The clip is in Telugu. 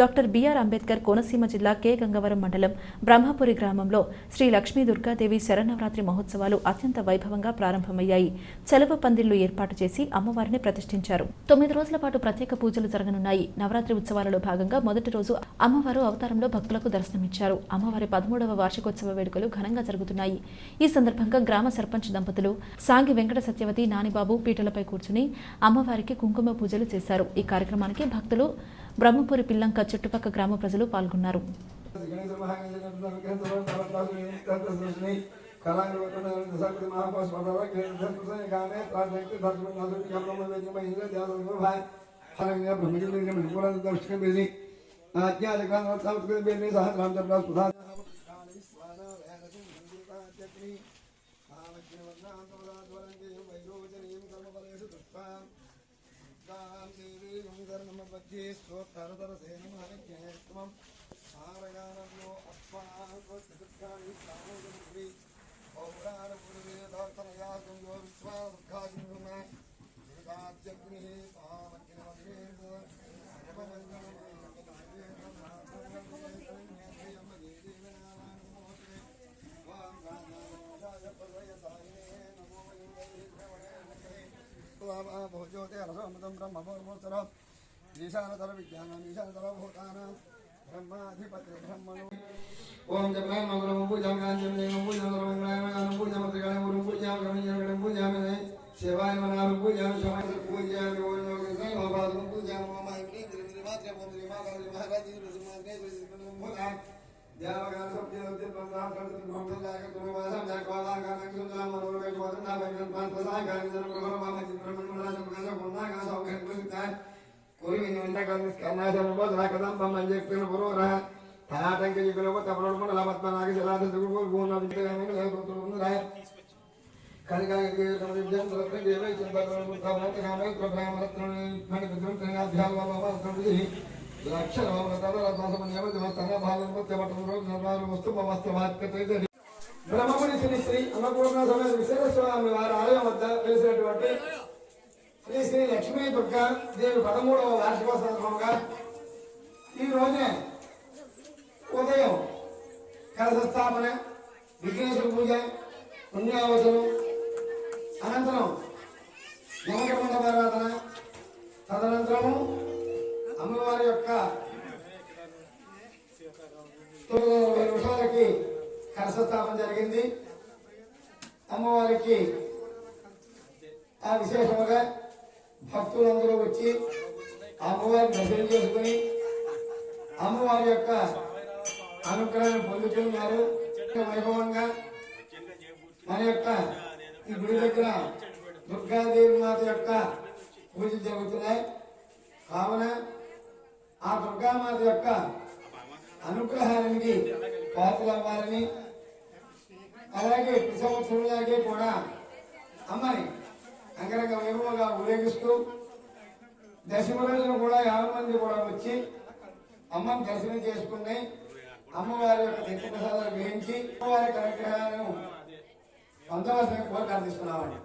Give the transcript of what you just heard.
డాక్టర్ బిఆర్ అంబేద్కర్ కోనసీమ జిల్లా కె. గంగవరం మండలం బ్రహ్మపురి గ్రామంలో శ్రీ లక్ష్మీ దుర్గాదేవి శరన్నవరాత్రి మహోత్సవాలు అత్యంత వైభవంగా ప్రారంభమయ్యాయి. చెలవ పందిళ్ళు ఏర్పాటు చేసి అమ్మవారిని ప్రతిష్ఠించారు. తొమ్మిది రోజుల పాటు ప్రత్యేక పూజలు జరగనున్నాయి. నవరాత్రి ఉత్సవాలలో భాగంగా మొదటి రోజు అమ్మవారు అవతారంలో భక్తులకు దర్శనమిచ్చారు. అమ్మవారి పదమూడవ వార్షికోత్సవ వేడుకలు ఘనంగా జరుగుతున్నాయి. ఈ సందర్భంగా గ్రామ సర్పంచ్ దంపతులు సాంగి వెంకట సత్యవతి నానిబాబు పీటలపై కూర్చుని అమ్మవారికి కుంకుమ పూజలు చేశారు. ఈ కార్యక్రమానికి భక్తులు బ్రహ్మపురి పిల్లంక చుట్టుపక్క గ్రామ ప్రజలు పాల్గొన్నారు. భోజోతే రసోమతం బ్రహ్మోత్సరం ఈశానతర విజ్ఞానం ఈశానతర భూతానం బ్రహ్మాధిపతి బ్రహ్మణు ఓం జపనాం మంగళం పూజాం గాంజం దేవం ईशानतर विज्ञानम ईशानतर भूतानाम ब्रह्माधिपते ब्रह्मणो ओम च ब्रह्मं पूजां काञ्चं देवं पूजां सर्वमङ्गलायमानं पूजां मृत्तिकायं गुरुं पूजां ब्रह्मज्ञानं पूजामि नै शिवाय मनामि पूजां स्वामि पूजामि ओम योगं सर्वभागं पूजां मम मायिने त्रिमात्रे ओम त्रिमात्रे महाराजि त्रिमात्रे त्रिमात्रे भूतां देवगान सब देव देव बंदा कर तुम हम तो जाकर तुम्हें वासम जाकर वाला गाना क्यों ना मनोर में वासम ना बंगन पाँच पसार गाने ज़रूर करो मामा जी ब्रह्मन मुला सब कैसा बोलना कैसा होगा कुछ ताय చింతకరణ ముఖామత కామే ప్రోగ్రామ రత్న మణి విద్రం త్రినాధ్యాల బాబా రత్న బ్రహ్మముని శ్రీ శ్రీ అన్నపూర్ణ సమేత విశేష స్వామి వారి ఆలయం వద్ద వెలిసినటువంటి శ్రీ శ్రీ లక్ష్మీ దుర్గా దేవి పదమూడవ వార్షికోత్సవ సందర్భంగా ఈ రోజున ఉదయం కలశ స్థాపన విఘ్నేశ్వర పూజ పుణ్యావచనం అనంతరం యమకర్మండ పరివర్తన తదనంతరము అమ్మవారి యొక్క తొమ్మిది వందల ఇరవై నిమిషాలకి కలశస్థాపన జరిగింది. అమ్మవారికి ఆ విశేషముగా భక్తులందరూ వచ్చి అమ్మవారిని దర్శనం చేసుకుని అమ్మవారి యొక్క అనుగ్రహాన్ని పొందుతున్నారు. వైభవంగా మన యొక్క ఈ గుడి దగ్గర దుర్గాదేవి మాత యొక్క పూజలు జరుగుతున్నాయి. కావున ఆ దుర్గామాత యొక్క అనుగ్రహానికి పాత్రలవ్వాలని అలాగే ప్రతి సంవత్సరంలాగే కూడా అమ్మని అంగరంగ వైభవంగా ఊరేగిస్తూ దశమ రోజున కూడా యాభై మంది కూడా వచ్చి అమ్మని దర్శనం చేసుకుని అమ్మవారి యొక్క తీర్థ ప్రసాదాలు గ్రహించి అమ్మవారి యొక్క పంతొమ్మిది కోరిక అందిస్తున్నామండి.